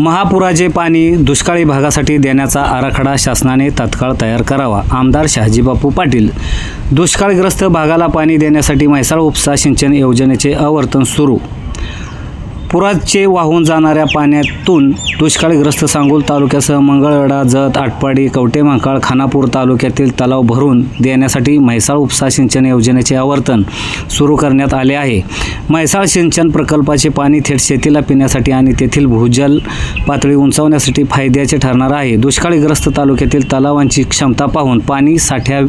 महापुराचे पाणी दुष्काळी भागासाठी देण्याचा आराखडा शासनाने तात्काळ तयार करावा आमदार शहाजीबापू पाटील. दुष्काळग्रस्त भागाला पाणी देण्यासाठी म्हैसाळ उपसा सिंचन योजनेचे आवर्तन सुरू. पुराचे वाहून जाणाऱ्या पाण्यातून दुष्काळग्रस्त सांगोल तालुक्यासह मंगळवेढा जत आटपाडी कवटे महाकाळ खानापूर तालुक्यातील तलाव भरून देण्यासाठी म्हैसाळ उपसा सिंचन योजनेचे आवर्तन सुरू करण्यात आले आहे. म्हैसाळ सिंचन प्रकल्पाचे पाणी थेट शेतीला पिण्यासाठी आणि तेथील भूजल पातळी उंचावण्यासाठी फायद्याचे ठरणार आहे. दुष्काळीग्रस्त तालुक्यातील तलावांची क्षमता पाहून पाणी साठ्या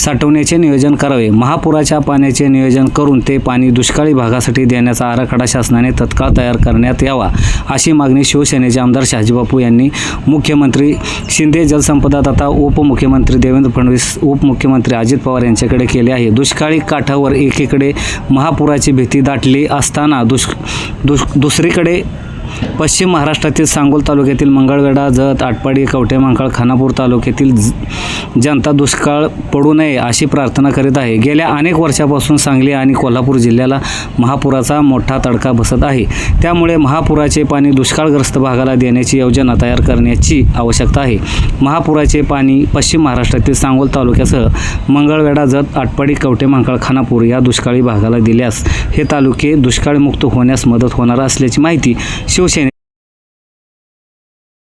साठवण्याचे नियोजन करावे. महापुराच्या पाण्याचे नियोजन करून ते पाणी दुष्काळी भागासाठी देण्याचा आराखडा शासनाने तत्काळ तयार करण्यात यावा अशी मागणी शिवसेनेचे आमदार शहाजीबापू यांनी मुख्यमंत्री शिंदे जलसंपदा तथा उपमुख्यमंत्री देवेंद्र फडणवीस उपमुख्यमंत्री अजित पवार यांच्याकडे केली आहे. दुष्काळी काठावर एकीकडे महापुराची भीती दाटली असताना दुष् दुस दुसरीकडे पश्चिम महाराष्ट्रातील सांगोल तालुक्यातील मंगळगडा जत आटपाडी कवठे मांकाळ खानापूर तालुक्यातील ज- जनता दुष्काळ पडू नये अशी प्रार्थना करीत आहे. गेल्या अनेक वर्षापासून सांगली आणि कोल्हापूर जिल्ह्याला महापुराचा मोठा तडका बसत आहे. त्यामुळे महापुराचे पाणी दुष्काळग्रस्त भागाला देण्याची योजना तयार करण्याची आवश्यकता आहे. महापुराचे पाणी पश्चिम महाराष्ट्रातील सांगोल तालुक्यासह मंगळवेढा जत आटपाडी कवठे मांकाळ खानापूर या दुष्काळी भागाला दिल्यास हे तालुके दुष्काळमुक्त होण्यास मदत होणार असल्याची माहिती शिव Gracias.